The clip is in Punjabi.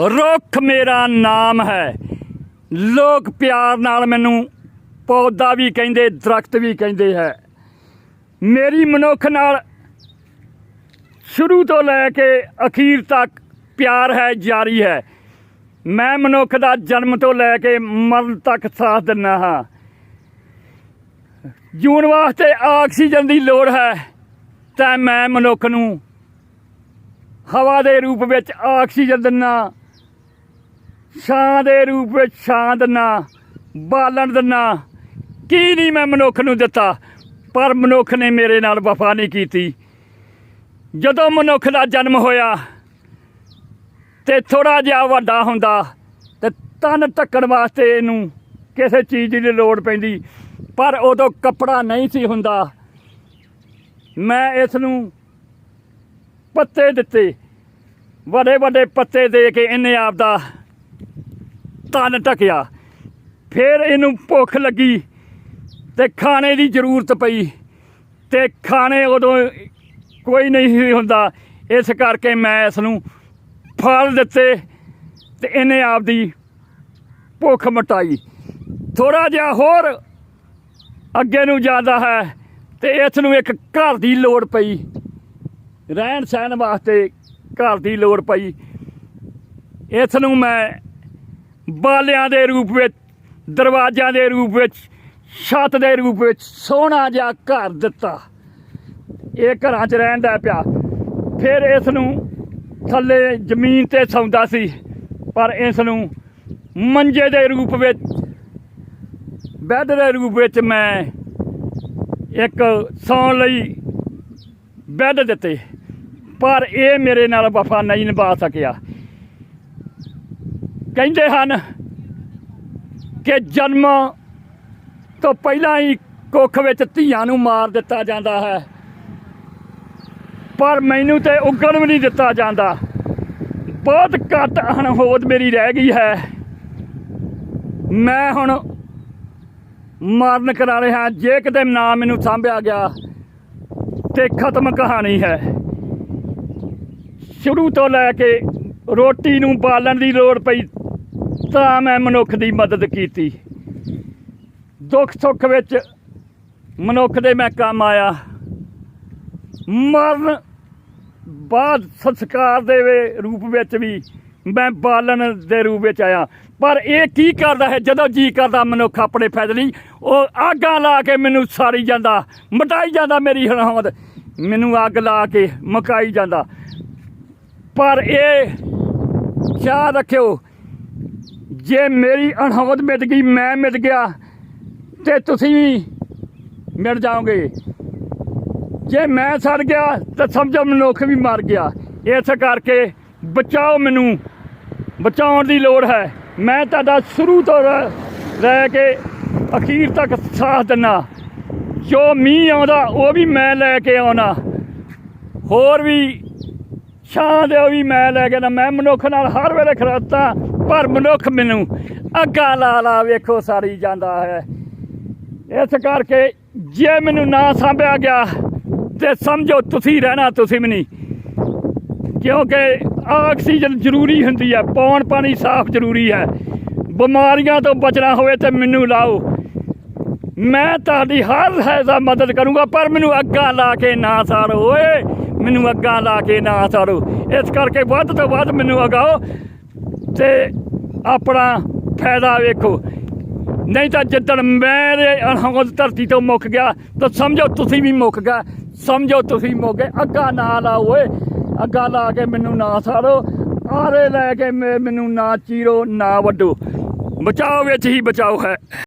ਰੁੱਖ ਮੇਰਾ ਨਾਮ ਹੈ। ਲੋਕ ਪਿਆਰ ਨਾਲ ਮੈਨੂੰ ਪੌਦਾ ਵੀ ਕਹਿੰਦੇ, ਦਰਖਤ ਵੀ ਕਹਿੰਦੇ ਹੈ। ਮੇਰੀ ਮਨੁੱਖ ਨਾਲ ਸ਼ੁਰੂ ਤੋਂ ਲੈ ਕੇ ਅਖੀਰ ਤੱਕ ਪਿਆਰ ਹੈ, ਜਾਰੀ ਹੈ। ਮੈਂ ਮਨੁੱਖ ਦਾ ਜਨਮ ਤੋਂ ਲੈ ਕੇ ਮਰਨ ਤੱਕ ਸਾਥ ਦਿੰਦਾ ਹਾਂ। ਜੂਨ ਵਾਸਤੇ ਆਕਸੀਜਨ ਦੀ ਲੋੜ ਹੈ, ਤਾਂ ਮੈਂ ਮਨੁੱਖ ਨੂੰ ਹਵਾ ਦੇ ਰੂਪ ਵਿੱਚ ਆਕਸੀਜਨ ਦਿੰਨਾ ਛਾਂ ਦੇ ਰੂਪ ਵਿੱਚ ਛਾਂ ਦਿੰਨਾ, ਬਾਲਣ ਦਿੰਨਾ। ਕੀ ਨਹੀਂ ਮੈਂ ਮਨੁੱਖ ਨੂੰ ਦਿੱਤਾ, ਪਰ ਮਨੁੱਖ ਨੇ ਮੇਰੇ ਨਾਲ ਵਫਾ ਨਹੀਂ ਕੀਤੀ। ਜਦੋਂ ਮਨੁੱਖ ਦਾ ਜਨਮ ਹੋਇਆ ਤੇ ਥੋੜਾ ਜਿਹਾ ਵੱਡਾ ਹੁੰਦਾ ਤੇ ਤਨ ਢੱਕਣ ਵਾਸਤੇ ਇਹਨੂੰ ਕਿਸੇ ਚੀਜ਼ ਦੀ ਲੋੜ ਪੈਂਦੀ, ਪਰ ਉਦੋਂ ਕੱਪੜਾ ਨਹੀਂ ਸੀ ਹੁੰਦਾ। ਮੈਂ ਇਸ ਨੂੰ ਪੱਤੇ ਦਿੱਤੇ ਵੱਡੇ ਵੱਡੇ ਪੱਤੇ ਦੇ ਕੇ ਇਹਨੇ ਆਪਦਾ ਤਨ ਢਕਿਆ। ਫਿਰ ਇਹਨੂੰ ਭੁੱਖ ਲੱਗੀ ਤੇ ਖਾਣੇ ਦੀ ਜ਼ਰੂਰਤ ਪਈ ਤੇ ਖਾਣੇ ਉਦੋਂ ਕੋਈ ਨਹੀਂ ਹੁੰਦਾ। ਇਸ ਕਰਕੇ ਮੈਂ ਇਸ ਨੂੰ ਫਲ ਦਿੱਤੇ ਤੇ ਇਹਨੇ ਆਪਦੀ ਭੁੱਖ ਮਟਾਈ। ਥੋੜਾ ਜਿਹਾ ਹੋਰ ਅੱਗੇ ਨੂੰ ਜਾਂਦਾ ਹੈ ਤੇ ਇਸ ਨੂੰ ਇੱਕ ਘਰ ਦੀ ਲੋੜ ਪਈ। ਰਹਿਣ ਸਹਿਣ ਵਾਸਤੇ ਘਰ ਦੀ ਲੋੜ ਪਈ। ਇਸ ਨੂੰ ਮੈਂ ਬਾਲਿਆਂ ਦੇ ਰੂਪ ਵਿੱਚ, ਦਰਵਾਜ਼ਿਆਂ ਦੇ ਰੂਪ ਵਿੱਚ, ਛੱਤ ਦੇ ਰੂਪ ਵਿੱਚ ਸੋਹਣਾ ਜਿਹਾ ਘਰ ਦਿੱਤਾ। ਇਹ ਘਰਾਂ 'ਚ ਰਹਿਣ ਦਾ ਪਿਆ। ਫਿਰ ਇਸ ਨੂੰ ਥੱਲੇ ਜ਼ਮੀਨ ਤੇ ਸੌਂਦਾ ਸੀ, ਪਰ ਇਸ ਨੂੰ ਮੰਜੇ ਦੇ ਰੂਪ ਵਿੱਚ, ਬੈੱਡ ਦੇ ਰੂਪ ਵਿੱਚ ਮੈਂ ਇੱਕ ਸੌਣ ਲਈ ਬੈੱਡ ਦਿੱਤੇ। ਪਰ ਇਹ ਮੇਰੇ ਨਾਲ ਵਫਾ ਨਹੀਂ ਨਿਭਾ ਸਕਿਆ। ਕਹਿੰਦੇ ਹਨ ਕਿ ਜਨਮ ਤੋਂ ਪਹਿਲਾਂ ਹੀ ਕੁੱਖ ਵਿੱਚ ਧੀਆਂ ਨੂੰ ਮਾਰ ਦਿੱਤਾ ਜਾਂਦਾ ਹੈ। ਪਰ ਮੈਨੂੰ ਤੇ ਉੱਗਣ ਵੀ ਨਹੀਂ ਦਿੱਤਾ ਜਾਂਦਾ। ਬਹੁਤ ਘੱਟ ਅਣਹੋਦ ਮੇਰੀ ਰਹਿ ਗਈ ਹੈ। ਮੈਂ ਹੁਣ ਮਾਰਨ ਕਰਾ ਰਿਹਾ ਜੇ ਕਿਤੇ ਨਾ ਮੈਨੂੰ ਸਾਂਭਿਆ ਗਿਆ ਤੇ ਖਤਮ ਕਹਾਣੀ ਹੈ। ਸ਼ੁਰੂ ਤੋਂ ਲੈ ਕੇ ਰੋਟੀ ਨੂੰ ਬਾਲਣ ਦੀ ਲੋੜ ਪਈ ਤਾਂ ਮੈਂ ਮਨੁੱਖ ਦੀ ਮਦਦ ਕੀਤੀ। ਦੁੱਖ ਸੁੱਖ ਵਿੱਚ ਮਨੁੱਖ ਦੇ ਮੈਂ ਕੰਮ ਆਇਆ। ਮਰਨ ਬਾਅਦ ਸੰਸਕਾਰ ਦੇ ਰੂਪ ਵਿੱਚ ਵੀ ਮੈਂ ਬਾਲਣ ਦੇ ਰੂਪ ਵਿੱਚ ਆਇਆ। ਪਰ ਇਹ ਕੀ ਕਰਦਾ ਹੈ? ਜਦੋਂ ਜੀ ਕਰਦਾ, ਮਨੁੱਖ ਆਪਣੇ ਫਾਇਦੇ ਲਈ ਉਹ ਆਗਾਂ ਲਾ ਕੇ ਮੈਨੂੰ ਸਾਰੀ ਜਾਂਦਾ, ਮਟਾਈ ਜਾਂਦਾ ਮੇਰੀ ਹਰਾਮਤ ਮੈਨੂੰ ਅੱਗ ਲਾ ਕੇ ਮਕਾਈ ਜਾਂਦਾ। ਪਰ ਇਹ ਯਾਦ ਰੱਖਿਓ ਜੇ ਮੇਰੀ ਅਣਹੋਦ ਮਿਟ ਗਈ, ਮੈਂ ਮਿਟ ਗਿਆ, ਤੇ ਤੁਸੀਂ ਵੀ ਮਿਟ ਜਾਓਗੇ। ਜੇ ਮੈਂ ਸੜ ਗਿਆ, ਤਾਂ ਸਮਝੋ ਮਨੁੱਖ ਵੀ ਮਰ ਗਿਆ। ਇਸ ਕਰਕੇ ਬਚਾਓ ਮੈਨੂੰ। ਬਚਾਉਣ ਦੀ ਲੋੜ ਹੈ। ਮੈਂ ਤੁਹਾਡਾ ਸ਼ੁਰੂ ਤੋਂ ਰ- ਰਹਿ ਕੇ ਅਖੀਰ ਤੱਕ ਸਾਥ ਦਿੰਨਾ। ਜੋ ਮੀਂਹ ਆਉਂਦਾ, ਉਹ ਵੀ ਮੈਂ ਲੈ ਕੇ ਆਉਣਾ ਹੋਰ ਵੀ ਛਾਂ ਦੇ ਉਹ ਵੀ ਮੈਂ ਲੈ ਕੇ ਨਾ, ਮੈਂ ਮਨੁੱਖ ਨਾਲ ਹਰ ਵੇਲੇ ਖੜੋਤਾ ਪਰ ਮਨੁੱਖ ਮੈਨੂੰ ਅੱਗਾ ਲਾ ਲਾ, ਵੇਖੋ ਸਾਰੀ ਜਾਂਦਾ ਹੈ। ਇਸ ਕਰਕੇ ਜੇ ਮੈਨੂੰ ਨਾ ਸਾਂਭਿਆ ਗਿਆ, ਤੇ ਸਮਝੋ ਤੁਸੀਂ ਰਹਿਣਾ, ਤੁਸੀਂ ਵੀ ਨਹੀਂ। ਕਿਉਂਕਿ ਆਕਸੀਜਨ ਜ਼ਰੂਰੀ ਹੁੰਦੀ ਹੈ, ਪੌਣ ਪਾਣੀ ਸਾਫ਼ ਜ਼ਰੂਰੀ ਹੈ। ਬਿਮਾਰੀਆਂ ਤੋਂ ਬਚਣਾ ਹੋਵੇ ਤੇ ਮੈਨੂੰ ਲਾਓ। ਮੈਂ ਤੁਹਾਡੀ ਹਰ ਹੈਜ਼ਾ ਮਦਦ ਕਰੂੰਗਾ, ਪਰ ਮੈਨੂੰ ਅੱਗਾ ਲਾ ਕੇ ਨਾ ਸਾਰੋ ਓਏ ਮੈਨੂੰ ਅੱਗਾ ਲਾ ਕੇ ਨਾ ਸਾਰੋ ਇਸ ਕਰਕੇ ਵੱਧ ਤੋਂ ਵੱਧ ਮੈਨੂੰ ਅਗਾਓ ਤੇ ਆਪਣਾ ਫਾਇਦਾ ਵੇਖੋ। ਨਹੀਂ ਤਾਂ ਜਿੱਦਣ ਮੇਰੇ ਅਣਹੋਦ ਧਰਤੀ ਤੋਂ ਮੁੱਕ ਗਿਆ, ਤਾਂ ਸਮਝੋ ਤੁਸੀਂ ਵੀ ਮੁੱਕ ਗਿਆ। ਸਮਝੋ ਤੁਸੀਂ ਮੁੱਕ ਗਏ। ਅੱਗਾ ਨਾ ਲਾਓ ਓਏ। ਅੱਗਾ ਲਾ ਕੇ ਮੈਨੂੰ ਨਾ ਸਾਰੋ ਆਰੇ ਲੈ ਕੇ ਮੈ- ਮੈਨੂੰ ਨਾ ਚੀਰੋ, ਨਾ ਵੱਡੋ। ਬਚਾਓ ਵਿੱਚ ਹੀ ਬਚਾਓ ਹੈ।